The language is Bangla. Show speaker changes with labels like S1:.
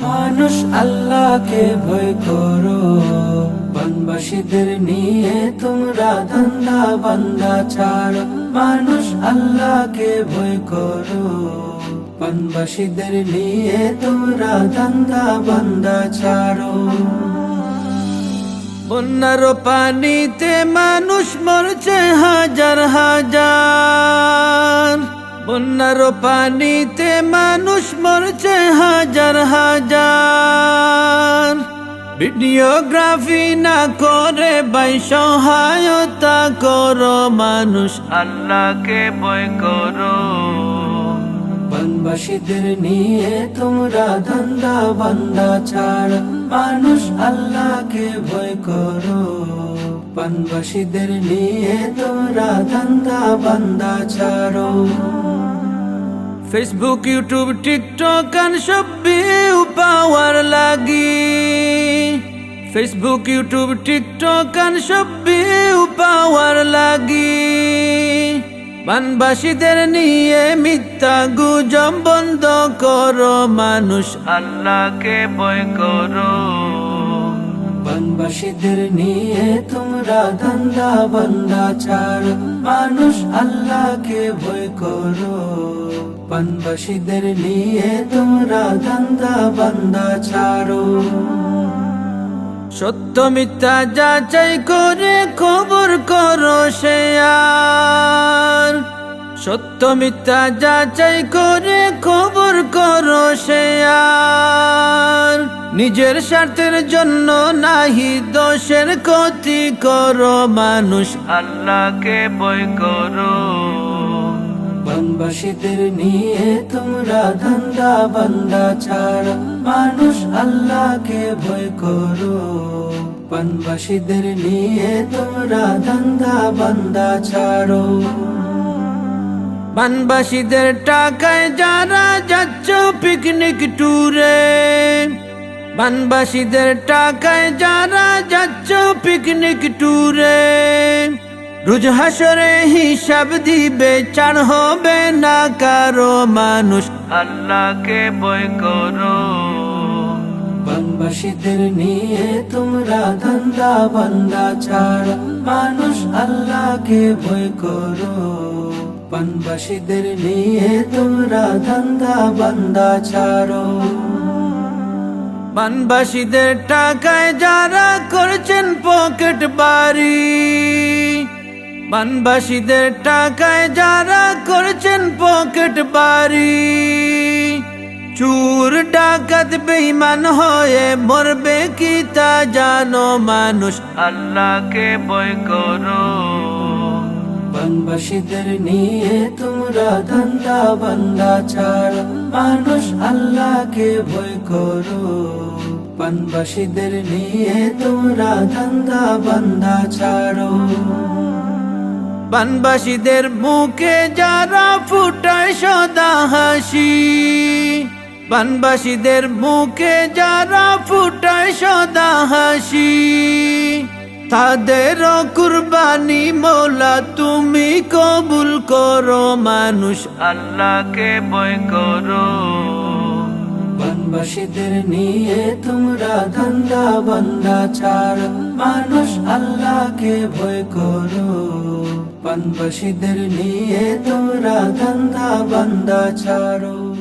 S1: মানুষ আল্লাহকে ভয় করো। বনবাসীদের নিয়ে তোমরা ধান্দা বান্দা ছাড়ো। মানুষ আল্লাহকে ভয় করো। বনবাসীদের নিয়ে তোমরা ধান্দা বান্দা ছাড়ো। বন্যার পানিতে মানুষ মরছে হাজার হাজার। বন্যার পানিতে মানুষ মরছে হাজার হাজার। ভিডিওগ্রাফি না করে বাই সহায়তা করো মানুষ। আল্লাহকে বয় করো। বনবাসীদের নিয়ে তোমরা ধান্দা বান্দা ছাড়। মানুষ আল্লাহকে ভয় করো। বনবাসীদের নিয়ে তোমরা ধান্দা বান্দা ছাড়ো। ফেসবুক ইউটিউব টিকটক আর পাওয়ার লাগি। ফেসবুক ইউটিউব টিকটক আর পাওয়ার লাগি। বানবাসীদের নিয়ে মিথ্যা গুজব বন্ধ করো। মানুষ আল্লাহকে ভয় করো। বনবাসীদের নিয়ে তোমরা ধান্দা, বান্দা ছাড় মানুষ আল্লাহকে ভয় করো। বনবাসীদের নিয়ে তোমরা ধান্দা, বান্দা ছাড়ো সত্য মিথ্যা যাচাই করে খবর করো আর। সত্য মিথ্যা যাচাই করে খবর করো আর। নিজের স্বার্থের জন্য নাহি দোষের ক্ষতি করো মানুষ আল্লাহকে বয় করো। বনবাসীদের নিয়ে তোমরা ধান্দা বান্দা ছাড় মানুষ আল্লাহকে ভয় করো। বনবাসীদের নিয়ে তোমরা ধান্দা বান্দা ছাড়ো। বানবাসীদের টাকায় যারা যাচ্ছ পিকনিক ট্যুরে বানবাসীদের টাকায় যারা যাচ্ছ পিকনিক ট্যুরে রোজ হাসরে হিসাব দিবে চার হবে না কারও মানুষ। আল্লাহকে বয় করো। বনবাসীদের নিয়ে তোমরা ধান্দা বান্দা ছাড়। মানুষ আল্লাহকে ভয় করো। বনবাসীদের নিয়ে তোমরা ধান্দা বান্দা ছাড়ো। বানবাসীদের টাকায় যারা করছেন পকেট বাড়ি। বানবাসীদের টাকায় যারা করছেন পকেট বাড়ি। চুর, ডাকাত বেইমান হয়ে মরবে কি তা জানো মানুষ? আল্লাহকে বয় করো। বনবাসীদের নিয়ে তোমরা ধান্দা বান্দা ছাড়। মানুষ আল্লাহকে ভয় করো। বনবাসীদের নিয়ে তোমরা ধান্দা বান্দা ছাড়ো। বানবাসীদের মুখে যারা ফুটায় সদা হাসি। বানবাসীদের মুখে যারা ফুটায় সদা হাসি। তাদের কুরবানি মোলা তুমি কবুল করো মানুষ, আল্লাহকে বয় করো। বনবাসীদের নিয়ে তোমরা ধান্দা, বান্দা চার। মানুষ আল্লাহকে ভয় করো। বনবাসীদের নিয়ে তোমরা ধান্দা, বান্দা ছাড়ো